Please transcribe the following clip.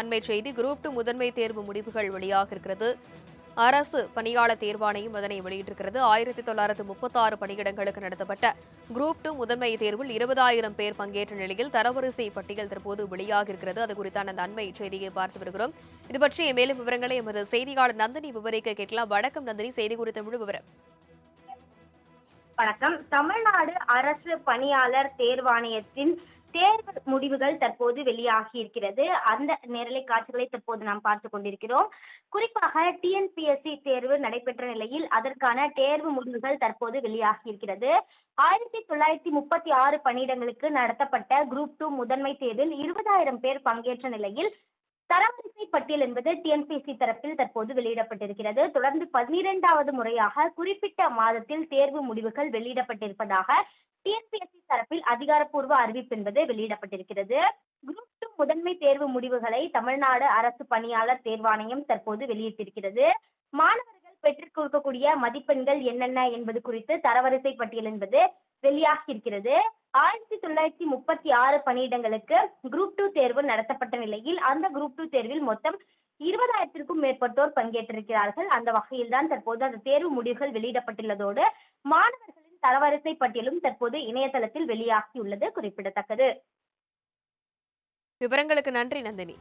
அண்மை செய்தி group two முதன்மை தேர்வு முடிவுகள் வெளியாக இருக்கிறது. அரசு பணியாளர் தேர்வாணையம் அதனை வெளியிட்டிருக்கிறது. ஆயிரத்தி தொள்ளாயிரத்து முப்பத்தாறு பணியிடங்களுக்கு நடத்தப்பட்ட குரூப் டூ முதன்மை தேர்வில் இருபதாயிரம் பேர் பங்கேற்ற நிலையில் தரவரிசை பட்டியல் தற்போது வெளியாக இருக்கிறது. அது குறித்தான அந்த அண்மை செய்தியை பார்த்து வருகிறோம். இது பற்றிய மேலும் விவரங்களை எமது செய்தியாளர் நந்தினி விவரிக்க கேட்கலாம். வணக்கம் நந்தினி செய்தி குறித்த முழு விவரம். வணக்கம். தமிழ்நாடு அரசு பணியாளர் தேர்வாணையத்தின் தேர்வு முடிவுகள் தற்போது வெளியாகி இருக்கிறது. அந்த நேரலை காட்சிகளை தற்போது நாம் பார்த்து கொண்டிருக்கிறோம். குறிப்பாக டிஎன்பிஎஸ்சி தேர்வு நடைபெற்ற நிலையில் அதற்கான தேர்வு முடிவுகள் தற்போது வெளியாகி இருக்கிறது. ஆயிரத்தி தொள்ளாயிரத்தி முப்பத்தி ஆறு பணியிடங்களுக்கு நடத்தப்பட்ட குரூப் டூ முதன்மை தேர்வில் இருபதாயிரம் பேர் பங்கேற்ற நிலையில் தரவரிசை பட்டியல் என்பது டிஎன்பிஎஸ்சி தரப்பில் தற்போது வெளியிடப்பட்டிருக்கிறது. தொடர்ந்து பன்னிரெண்டாவது முறையாக குறிப்பிட்ட மாதத்தில் தேர்வு முடிவுகள் வெளியிடப்பட்டிருப்பதாக டிஎன்பிஎஸ்சி தரப்பில் அதிகாரப்பூர்வ அறிவிப்பு என்பது வெளியிடப்பட்டிருக்கிறது. குரூப் டூ முதன்மை தேர்வு முடிவுகளை தமிழ்நாடு அரசு பணியாளர் தேர்வாணையம் தற்போது வெளியிட்டிருக்கிறது. மாணவர்கள் பெற்றுக் கொடுக்கக்கூடிய மதிப்பெண்கள் என்னென்ன என்பது குறித்து தரவரிசை பட்டியல் என்பது வெளியாகி இருக்கிறது ஆயிரத்தி தொள்ளாயிரத்தி முப்பத்தி ஆறு பணியிடங்களுக்கு குரூப் டூ தேர்வு நடத்தப்பட்ட நிலையில் அந்த குரூப் டூ தேர்வில் மொத்தம் இருபதாயிரத்திற்கும் மேற்பட்டோர் பங்கேற்றிருக்கிறார்கள். அந்த வகையில் தான் தற்போது அந்த தேர்வு முடிவுகள் வெளியிடப்பட்டுள்ளதோடு மாணவர்கள் தரவரிசை பட்டியலும் தற்போது இணையதளத்தில் வெளியாகியுள்ளது குறிப்பிடத்தக்கது. விவரங்களுக்கு நன்றி நந்தினி.